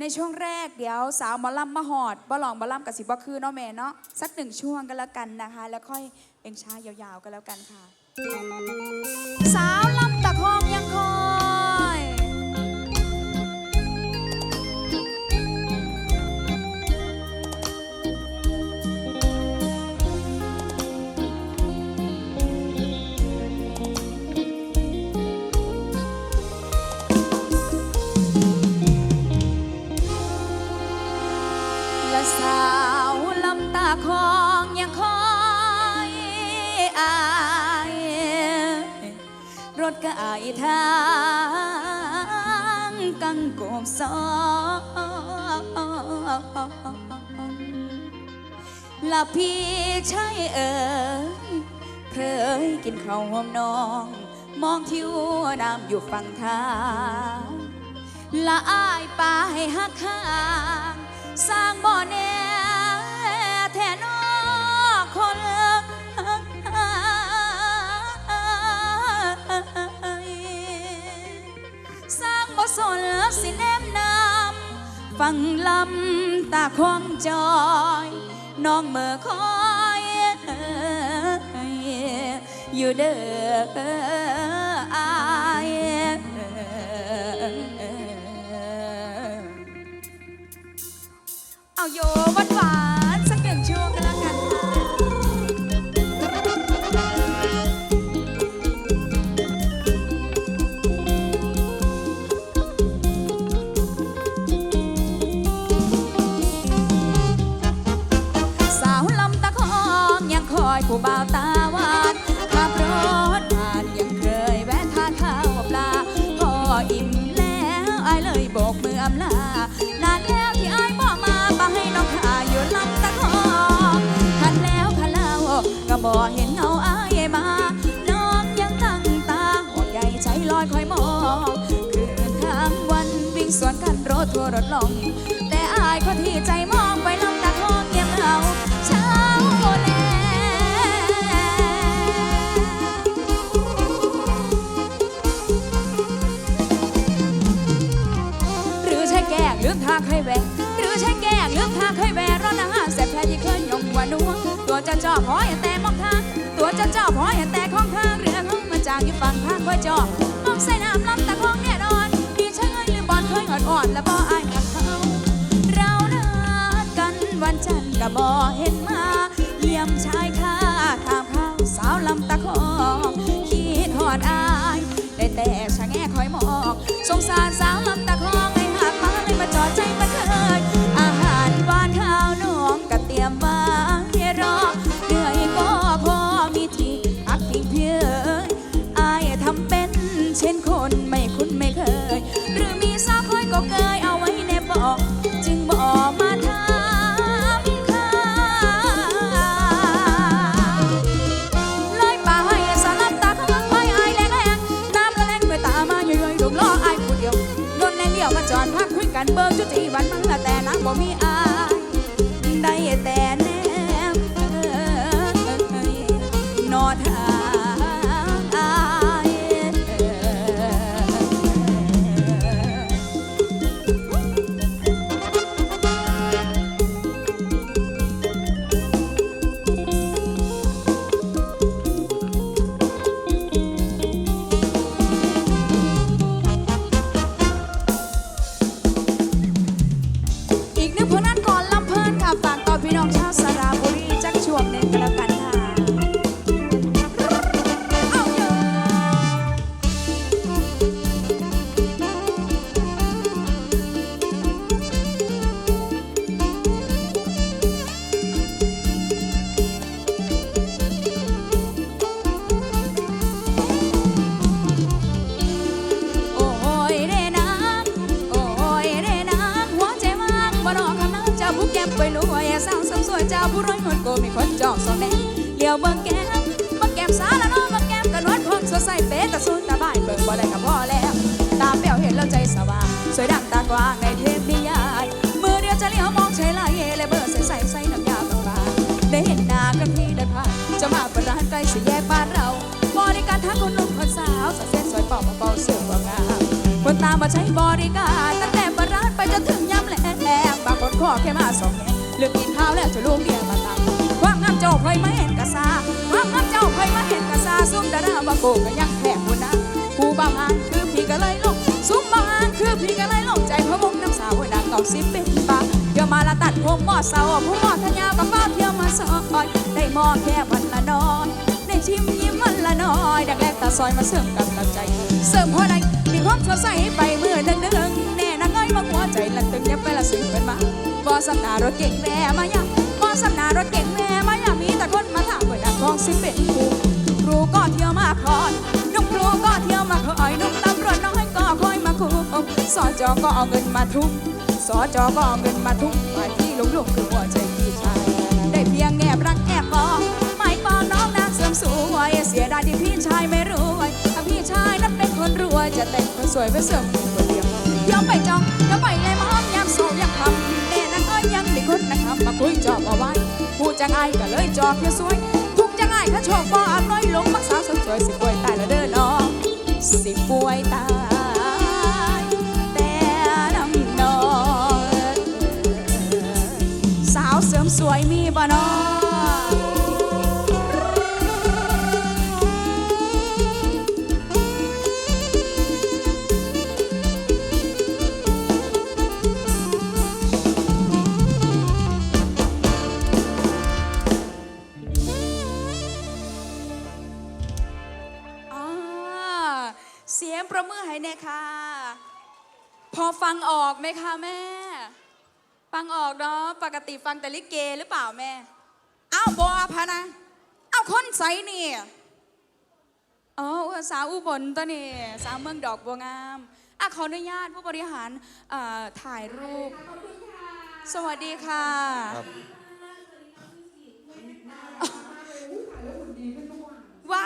ในช่วงแรกเดี๋ยวสาวมอลำมาหอดบอลองบอลำกับสิบ่คือเนาะแม่เนาะสักหนึ่งช่วงกันแล้วกันนะคะ แล้วค่อยเอ็งช้ายาวๆกันแล้วกันค่ะ สาวลำตะคอง รถก็อายทางกังโกบสองละพี่ใช่เอ่ยเคยกินข้าวหอมน้อง มองทิวน้ำอยู่ฝั่งทางละอายป่าให้หักข้าง สร้างบ่อแน่ ฟังลำตาคองจอย น้องเมื่อคอยอยู่เด้ออายเอาโยวัน ผู้บ่าวตาหวานขับรถผ่านยังเคยแวะทานข้าวปลาพออิ่มแล้วไอายเลยโบกมืออำลานานแล้วที่ไอายบอกมาไปให้น้องข้าอยู่ลำตะคองคันแล้วคันเล่าก็บอกเห็นเงาไอายมา น้องยังตั้งตาห่วงใยใจลอยคอยมองคืนข้างวันวิ่งสวนกันรถทัวร์รถลงแต่อายคนที่ใจม ล้งเลือกทางเคยแวกหรือใช่แกล้งเลือกทางเคยแวกร้อนอาหารแสบแพ้ที่เคยยงว่านัวตัวจะจ่อพออย่าแต่มองทาง ตัวจะจ่อพออย่าแต่ของทางเรือของมาจากอยู่ฝั่งทางคอยจ่อมองใส่น้ำลำตะคองแน่นอนดีใช่เงยลืมบอลเคยอ่อนๆและบ่อายหักเขาเรานัดกันวันจันทร์ก็บ่เห็นมาเยี่ยมชายคาถามข้าวสาวลำตะคองคิดหอดอายได้แต่ชะแง่คอยมองสงสารันเบิกจุดที่วันมันละแต่นางบ่มีอายได้แต่ ไปรวยสาวสมสวยเจ้าผู้รวยเงินโกมีคนจองสองแดงเลี้ยวเบิ่งแก้มเบิ่งแก้มสาละน้องเบิ่งแก้มกระนวดพงสดใสเป๊ะตะสุนตาบ่ายเบิ่งบ่ได้กับพ่อแล้ว ตาแป๋วเห็นแล้วใจสว่างสวยดังตากว้างในเทพนิยายมือเดียวจะเลี้ยวมองใช้ลายเยและเบอร์ใสใสใส่น้ำยาบางๆได้เห็นหน้ากันที่ได้ผ่านจะมาปิดร้านใกล้สี่แยกบ้านเราบริการทั้งคนหนุ่มคนสาวสเส้นสวยป่ามาเป่าเสือป่างามคนตามมาใช้บริการตั้งแต่ปิดร้านไปจนถึงยามแหลพ่อแค่มาสอง ลือกกินข้าวแล้วจะลูกเดียมาตามความงามเจ้าเคยมาเห็นกะซาความงามเจ้าเคยมาเห็นกะซาซุ่มดาราบาโกก็ยังแพ้คนนะผู้บางหานคือพี่ก็เลยลงซุ่มบางหานคือพี่ก็เลยลงใจเพราะวงน้ำสาวดังเก่าสิบเป็นปาเดี๋ยวมาละตัดผมหม้อเสาผมหม้อทะยากับป้าเที่ยวมาซอยได้หม้อแค่วันละน้อยได้ชิมยิ้มวันละน้อยดักแรกตาซอยมาเสริมกำลังใจ เสริมหัวใดมีความสดใสไปเมื่อเดินเดินแน่นังเอ้ยมาหัวใจละตึงยับไปละสึงเป็นมา บอสำนารถเก่งแม่มายังบอสำนารถเก่งแม่มายังมีแต่คนมาถามว่าดักของสิเป็นครูครูก็เที่ยวมาคอยนุ่มครูก็เที่ยวมาคอยนุ่มตำรวจน้อยก็คอยมาคุมสอจอก็เอาเงินมาทุ่มสอจอก็เอาเงินมาทุ่มไปที่ลุงลุงคือหัวใจพี่ชายได้เพียงแอบรักแอบมองไม่ปองน้องนางเสริมสวยเสียดายที่พี่ชายไม่รวยถ้าพี่ชายนั้นเป็นคนรวยจะแต่งคนสวยไปเสริมคนเดียวเดี๋ยวไปจองเดี๋ยวไปเลยมอมยามโซยามคำ มีคนนะครับมาคุยจอบเอาไว้พูดจังไงก็เลยจอบเพียสวย ทุกจังไงถ้าชอบฟ้อน้อยลงมักสาวสวยสิป่วยตายแล้วเด้อน้องสิป่วยตายแต่น้ำนองสาวเสริมสวยมีบ่นออ่ พอฟังออกไหมคะแม่ ฟังออกเนาะปกติฟังแต่ลิเกหรือเปล่าแม่ อ้าวบัวพะนะ อ้าวคนใสเนี่ยอ๋อสาวอุบลตัวนี่สาวเมืองดอกบัวงามอะขออนุญาตผู้บริหารถ่ายรูป สวัสดีค่ะว่า